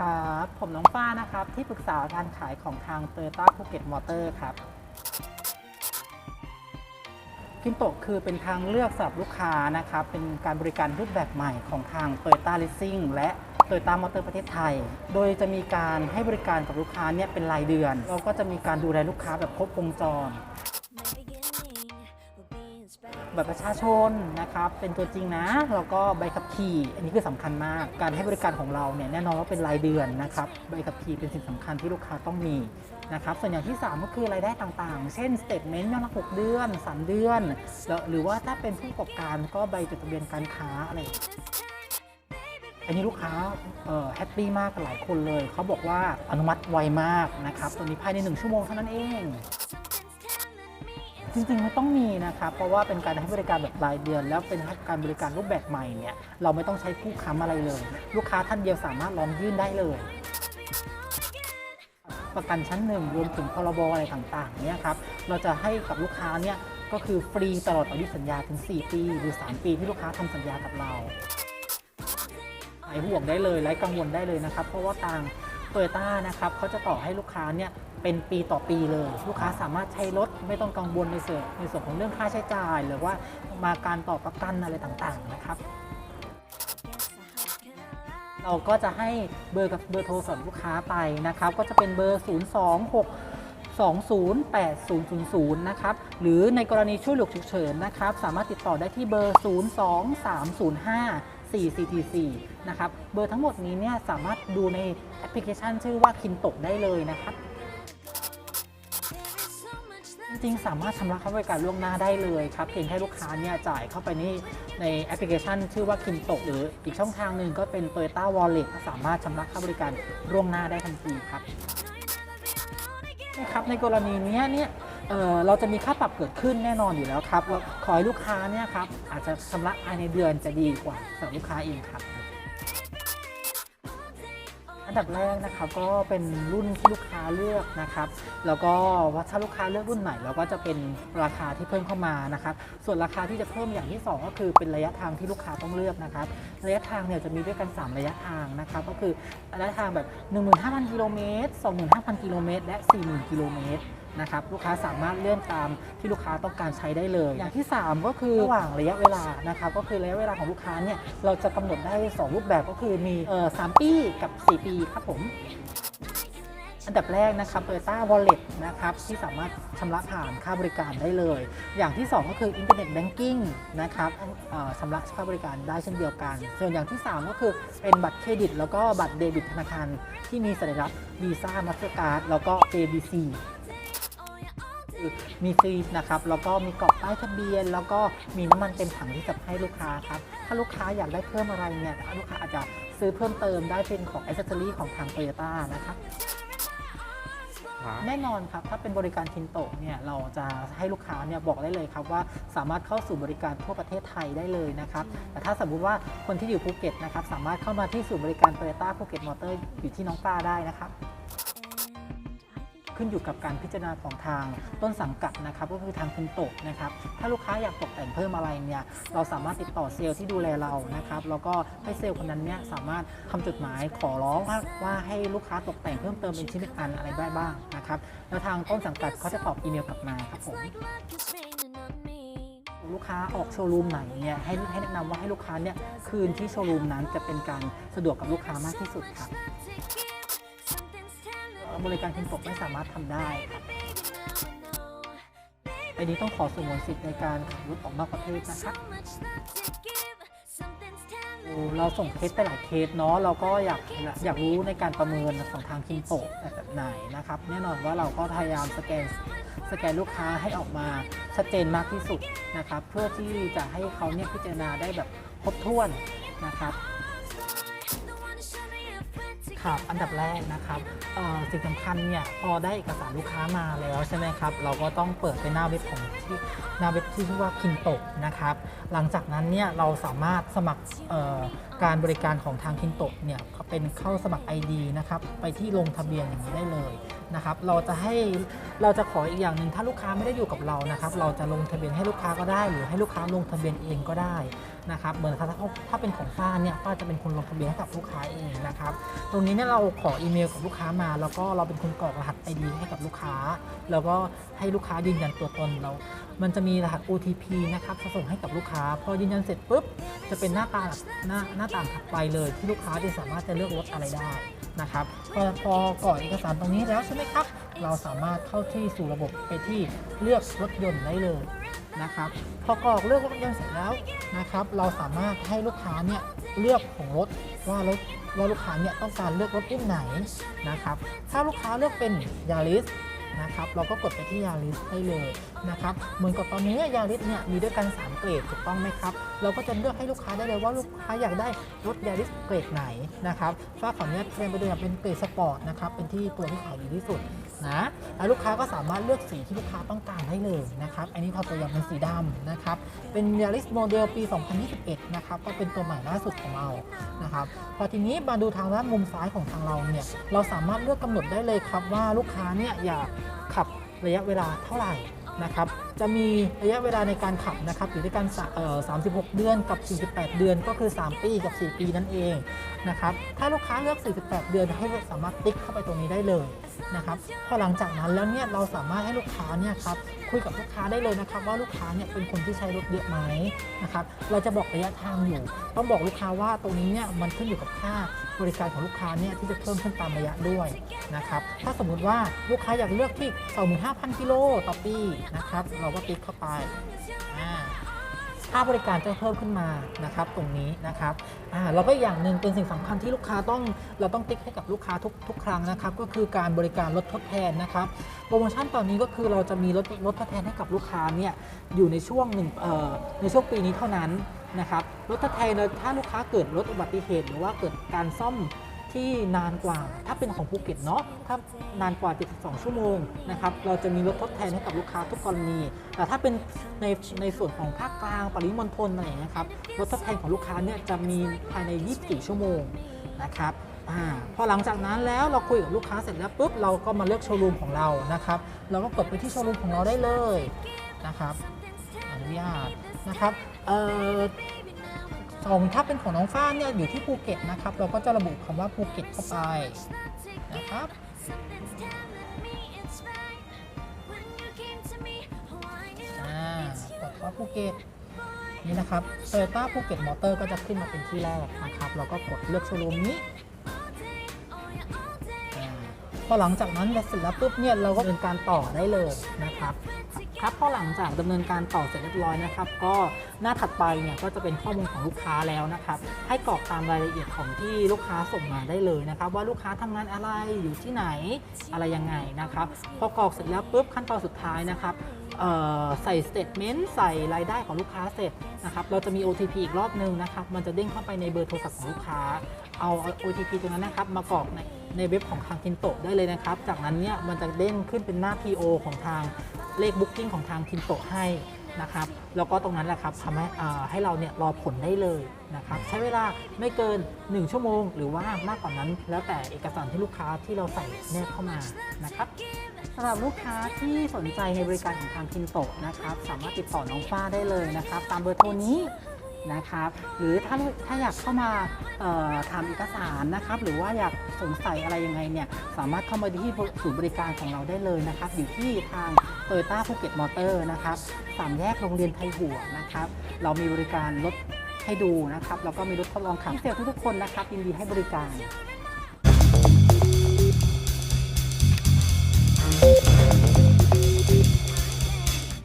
ครับ ผมน้องฟ้านะครับ ที่ปรึกษาการขายของทาง t o y ต้าภูเก็ตมอเตอร์ครับคินโตคือเป็นทางเลือกสำหรับลูกค้านะครับ เป็นการบริการรูปแบบใหม่ของทาง t o y ต้า Leasing และ t o y ต้ามอเตอร์ประเทศไทย โดยจะมีการให้บริการกับลูกค้าเนี่ยเป็นรายเดือน เราก็จะมีการดูแลลูกค้าแบบครบวงจร บัตรประชาชนนะครับเป็นตัวจริงนะแล้วก็ใบขับขี่ อันนี้คือสำคัญมาก การให้บริการของเราเนี่ยแน่นอนว่าเป็นรายเดือนนะครับใบขับขี่เป็นสิ่งสำคัญที่ลูกค้าต้องมีนะครับส่วนอย่างที่ 3 ก็คือรายได้ต่างๆ เช่นสเตทเมนต์ย้อนหลัง6เดือน 3 เดือน หรือว่าถ้าเป็นผู้ประกอบการก็ใบจดทะเบียนการค้าอะไรอันนี้ลูกค้าแฮปปี้มากกับหลายคนเลย เขาบอกว่าอนุมัติไวมากนะครับตัวนี้ภายใน 1 ชั่วโมงเท่านั้นเอง จริงๆไม่ต้องมีนะครับเพราะว่าเป็นการให้บริการแบบรายเดือน แล้วเป็นการบริการรูปแบบใหม่เนี่ยเราไม่ต้องใช้ผู้ค้ำอะไรเลย ลูกค้าท่านเดียวสามารถร้องยื่นได้เลย ประกันชั้นหนึ่งรวมถึงพรบอะไรต่างๆเนี่ยครับเราจะให้กับลูกค้าเนี่ยก็คือฟรีตลอดอายุสัญญาถึง 4 ปีหรือ 3 ปีที่ลูกค้าทำสัญญากับเราหายห่วงได้เลยไร้กังวลได้เลยนะครับ เพราะว่าทาง โตโยต้านะครับเขาจะต่อให้ลูกค้าเนี่ยเป็นปีต่อปีเลย ลูกค้าสามารถใช้รถไม่ต้องกังวลในส่วนในส่วนของเรื่องค่าใช้จ่าย หรือว่ามาการต่อประกันอะไรต่างๆนะครับ เราก็จะให้เบอร์กับเบอร์โทรสำหรับลูกค้าไปนะครับ ก็จะเป็นเบอร์ 026 208000 นะครับ หรือในกรณีช่วยเหลือฉุกเฉินนะครับ สามารถติดต่อได้ที่เบอร์ 02305 4CTC นะครับเบอร์ทั้งหมดนี้เนี่ยสามารถดูในแอปพลิเคชันชื่อว่าคินตกได้เลยนะครับจริงๆ สามารถชำระค่าบริการล่วงหน้าได้เลยครับ เพียงแค่ลูกค้าเนี่ยจ่ายเข้าไปนี่ในแอปพลิเคชัน ชื่อว่าคินโตหรืออีกช่องทางหนึ่งก็เป็น Toyota Wallet สามารถชำระค่าบริการล่วงหน้าได้ทันทีครับนะครับในกรณีนี้เนี่ย เเราจะมีค่าปรับเกิดขึ้นแน่นอนอยู่แล้วครับขอให้ลูกค้าเนี่ยครับอาจจะชำระภายในเดือนจะดีกว่าสำหรับลูกค้าเองครับอันดับแรกนะครับก็เป็นรุ่นที่ลูกค้าเลือกนะครับ แล้วก็ว่าถ้าลูกค้าเลือกรุ่นไหนเราก็จะเป็นราคาที่เพิ่มเข้ามานะครับ ส่วนราคาที่จะเพิ่มอย่างที่ 2 ก็คือเป็นระยะทางที่ลูกค้าต้องเลือกนะครับ ระยะทางเนี่ยจะมีด้วยกัน 3 ระยะทางนะครับ ก็คือระยะทางแบบ 15,000กิโลเมตร25,000กิโลเมตรและ 40,000กิโลเมตร นะครับลูกค้าสามารถเลื่อนตามที่ลูกค้าต้องการใช้ได้เลย อย่างที่ 3 ก็คือระหว่างระยะเวลานะครับก็คือระยะเวลาของลูกค้าเนี่ยเราจะกำหนดได้ 2 รูปแบบก็คือมีเอ่อ3ปีกับ 4 ปีครับผมอันดับแรกนะครับ Toyota Wallet นะครับ ที่สามารถชำระผ่านค่าบริการได้เลย อย่างที่ 2 ก็คือ Internet Banking นะครับชำระค่าบริการได้เช่นเดียวกัน ส่วนอย่างที่ 3 ก็คือเป็นบัตรเครดิต แล้วก็บัตรเดบิตธนาคาร ที่มีสัญลักษณ์ Visa Mastercard แล้วก็ JBC มีฟรีนะครับแล้วก็มีกรอบป้ายทะเบียน แล้วก็มีน้ำมันเต็มถังที่จะให้ลูกค้าครับถ้าลูกค้าอยากได้เพิ่มอะไรเนี่ยลูกค้าอาจจะซื้อเพิ่มเติมได้เป็นของ a อ c e s s o r y ของทาง Toyota นะครับแน่นอนครับ ถ้าเป็นบริการคินโตะเนี่ยเราจะให้ลูกค้าเนี่ยบอกได้เลยครับว่าสามารถเข้าสู่บริการทั่วประเทศไทยได้เลยนะครับ แต่ถ้าสมมุติว่าคนที่อยู่ภูเก็ตนะครับ สามารถเข้ามาที่ศูนย์บริการโตโยต้าภูเก็ตมอเตอร์อยู่ที่น้องปลาได้นะครับ ขึ้นอยู่กับการพิจารณาของทางต้นสังกัดนะครับก็คือทางคินโตะนะครับถ้าลูกค้าอยากตกแต่งเพิ่มอะไรเนี่ยเราสามารถติดต่อเซลล์ที่ดูแลเรานะครับแล้วก็ให้เซลล์คนนั้นเนี่ยสามารถทำจดหมายขอร้องว่าว่าให้ลูกค้าตกแต่งเพิ่มเติมเป็นชิ้นเป็นอันอะไรได้บ้างนะครับแล้วทางต้นสังกัดเขาจะตอบอีเมลกลับมาครับผมลูกค้าออกโชว์รูมไหนเนี่ยให้ให้แนะนำว่าให้ลูกค้าเนี่ยคืนที่โชว์รูมนั้นจะเป็นการสะดวกกับลูกค้ามากที่สุดครับเอ่อ บริการคินโตะไม่สามารถทำได้ครับอันนี้ต้องขอสงวนสิทธิ์ในการขับรถออกนอกประเทศนะครับเราส่งเคสไปหลายเคสเนาะเราก็อยากอยากรู้ในการประเมินของทางคินโตแบบไหนนะครับ แน่นอนว่าเราก็พยายามสแกนสแกนลูกค้าให้ออกมาชัดเจนมากที่สุดนะครับ เพื่อที่จะให้เขาเนี่ยพิจารณาได้แบบครบถ้วนนะครับ ครับอันดับแรกนะครับสิ่งสำคัญเนี่ยพอได้เอกสารลูกค้ามาแล้วใช่ไหมครับ เราก็ต้องเปิดไปหน้าเว็บของที่หน้าเว็บที่ชื่อว่าคินโตนะครับ หลังจากนั้นเนี่ยเราสามารถสมัคร การบริการของทางคินโตะเนี่ยเป็นเข้าสมัคร ID นะครับไปที่ลงทะเบียนอย่างนี้ได้เลยนะครับเราจะให้เราจะขออีกอย่างหนึ่งถ้าลูกค้าไม่ได้อยู่กับเรานะครับเราจะลงทะเบียนให้ลูกค้าก็ได้ หรือให้ลูกค้าลงทะเบียนเองก็ได้นะครับเหมือนถ้าถ้าเป็นของฝ้าเนี่ยฝ้าจะเป็นคนลงทะเบียนให้กับลูกค้าเองนะครับตรงนี้เนี่ยเราขออีเมลกับลูกค้ามา แล้วก็เราเป็นคนกรอกรหัส ID ให้กับลูกค้า แล้วก็ให้ลูกค้ายืนยันตัวตนเรา มันจะมีรหัส OTP นะครับส่งให้กับลูกค้า พอยืนยันเสร็จปุ๊บ จะเป็นหน้าตาหน้าหน้าต่างถัดไปเลยที่ลูกค้าจะสามารถจะเลือกรถอะไรได้นะครับพอพอกรอกเอกสารตรงนี้แล้วใช่ไหมครับ เราสามารถเข้าที่สู่ระบบไปที่เลือกรถยนต์ได้เลยนะครับพอกรอกเลือกรถยนต์เสร็จแล้วนะครับ เราสามารถให้ลูกค้าเนี่ยเลือกของรถว่ารถว่าลูกค้าเนี่ยต้องการเลือกรถรุ่นไหนนะครับ ถ้าลูกค้าเลือกเป็นยาริส นะครับเราก็กดไปที่ยาลิสได้เลยนะครับเหมือนกับตอนนี้ยาลิสเนี่ยมีด้วยกัน 3 เกรดถูกต้องไหมครับ เราก็จะเลือกให้ลูกค้าได้เลยว่าลูกค้าอยากได้รถยาลิสเกรดไหนนะครับฝ้าขอเนี้ยเทรนไปดูอย่างเป็นเกรดสปอร์ตนะครับเป็นที่ตัวที่ขายดีที่สุด นะแล้วลูกค้าก็สามารถเลือกสีที่ลูกค้าต้องการได้เลยนะครับ อันนี้พอตัวอย่างเป็นสีดำนะครับ เป็นยาริสโมเดลปี 2021 นะครับ ก็เป็นตัวใหม่ล่าสุดของเรา นะครับ พอทีนี้มาดูทางด้านมุมซ้ายของทางเราเนี่ย เราสามารถเลือกกำหนดได้เลยครับว่าลูกค้าเนี่ยอยากขับระยะเวลาเท่าไหร่นะครับ จะมีระยะเวลาในการขับนะครับอยู่ด้วยกันสะเอ่อ36 เดือนกับ 48 เดือนก็คือ 3 ปีกับ 4 ปีนั่นเองนะครับ ถ้าลูกค้าเลือก 48 เดือนให้สามารถติ๊กเข้าไปตรงนี้ได้เลย นะครับพอหลังจากนั้นแล้วเนี่ยเราสามารถให้ลูกค้าเนี่ยครับคุยกับลูกค้าได้เลยนะครับว่าลูกค้าเนี่ยเป็นคนที่ใช้รถเยอะไหมนะครับเราจะบอกระยะทางอยู่ต้องบอกลูกค้าว่าตรงนี้เนี่ยมันขึ้นอยู่กับค่าบริการของลูกค้าเนี่ยที่จะเพิ่มขึ้นตามระยะด้วยนะครับถ้าสมมุติว่าลูกค้าอยากเลือกที่ 25,000กิโลต่อปีนะครับเราก็ติ๊กเข้าไปอ่า ค่าบริการจะเพิ่มขึ้นมานะครับตรงนี้นะครับอ่าเราก็อย่างหนึ่งเป็นสิ่งสำคัญที่ลูกค้าต้องเราต้องติ๊กให้กับลูกค้าทุกทุกครั้งนะครับก็คือการบริการลดทดแทนนะครับโปรโมชั่นตอนนี้ก็คือเราจะมีลดลดทดแทนให้กับลูกค้าเนี่ยอยู่ในช่วงหนึ่งเอ่อในช่วงปีนี้เท่านั้นนะครับลดทดแทนเลยถ้าลูกค้าเกิดลดอุบัติเหตุ หรือว่าเกิดการซ่อม ที่นานกว่าถ้าเป็นของภูเก็ตเนาะถ้านานกว่า 72 ชั่วโมงนะครับเราจะมีลดทดแทนให้กับลูกค้าทุกกรณี แต่ถ้าเป็นในในส่วนของภาคกลางปริมณฑลอะไรอย่างเงี้ยครับลดทดแทนของลูกค้าเนี่ยจะมีภายใน 24 ชั่วโมงนะครับอาพอหลังจากนั้นแล้วเราคุยกับลูกค้าเสร็จแล้วปุ๊บเราก็มาเลือกโชว์รูมของเรานะครับ เราก็กดไปที่โชว์รูมของเราได้เลยนะครับอนุญาตนะครับเอ่อ ของถ้าเป็นของน้องฟ้านเนี่ยอยู่ที่ภูเก็ตนะครับ เราก็จะระบุคำว่าภูเก็ตเข้าไปนะครับอ่ากดว่าภูเก็ตนี่นะครับโตโยต้าภูเก็ตมอเตอร์ก็จะขึ้นมาเป็นที่แรกนะครับ เราก็กดเลือกโชว์รูมนี้อ่าพอหลังจากนั้นเสร็จแล้วปุ๊บเนี่ยเราก็ดำเนินการต่อได้เลยนะครับ ครับพอหลังจากดำเนินการต่อเสร็จเรียบร้อยนะครับ ก็หน้าถัดไปเนี่ยก็จะเป็นข้อมูลของลูกค้าแล้วนะครับ ให้กรอกตามรายละเอียดของที่ลูกค้าส่งมาได้เลยนะครับ ว่าลูกค้าทำงานอะไรอยู่ที่ไหนอะไรยังไงนะครับ พอกรอกเสร็จแล้วปุ๊บขั้นตอนสุดท้ายนะครับใส่สเต t เมนต์ใส่รายได้ของลูกค้าเสร็จนะครับ เราจะมี OTP อีกรอบนึงนะครับ มันจะเด้งเข้าไปในเบอร์โทรศัพท์ของลูกค้า เอา OTP ตรงนั้นนะครับ มากรอกในในเว็บของทางคินโตได้เลยนะครับ จากนั้นเนี่ยมันจะเด้งขึ้นเป็นหน้า PO ของทาง เลข Booking ของทางคินโตให้นะครับแล้วก็ตรงนั้นแหละครับทำให้ให้เราเนี่ยรอผลได้เลยนะครับใช้เวลาไม่เกิน 1 ชั่วโมง หรือว่ามากกว่านั้น แล้วแต่เอกสารที่ลูกค้าที่เราใส่แนบเข้ามานะครับสำหรับลูกค้าที่สนใจในบริการของทางคินโตนะครับ สามารถติดต่อน้องฟ้าได้เลยนะครับ ตามเบอร์โทรนี้ นะครับหรือถ้าถ้าอยากเข้ามาทำเอกสารนะครับ หรือว่าอยากสงสัยอะไรยังไงเนี่ยสามารถเข้ามาที่ศูนย์บริการของเราได้เลยนะครับ อยู่ที่ทางโตโยต้าภูเก็ตมอเตอร์นะครับสามแยกโรงเรียนไทยหัวนะครับ เรามีบริการรถให้ดูนะครับแล้วก็มีรถทดลองขับเซลล์ทุกๆคนนะครับยินดีให้บริการ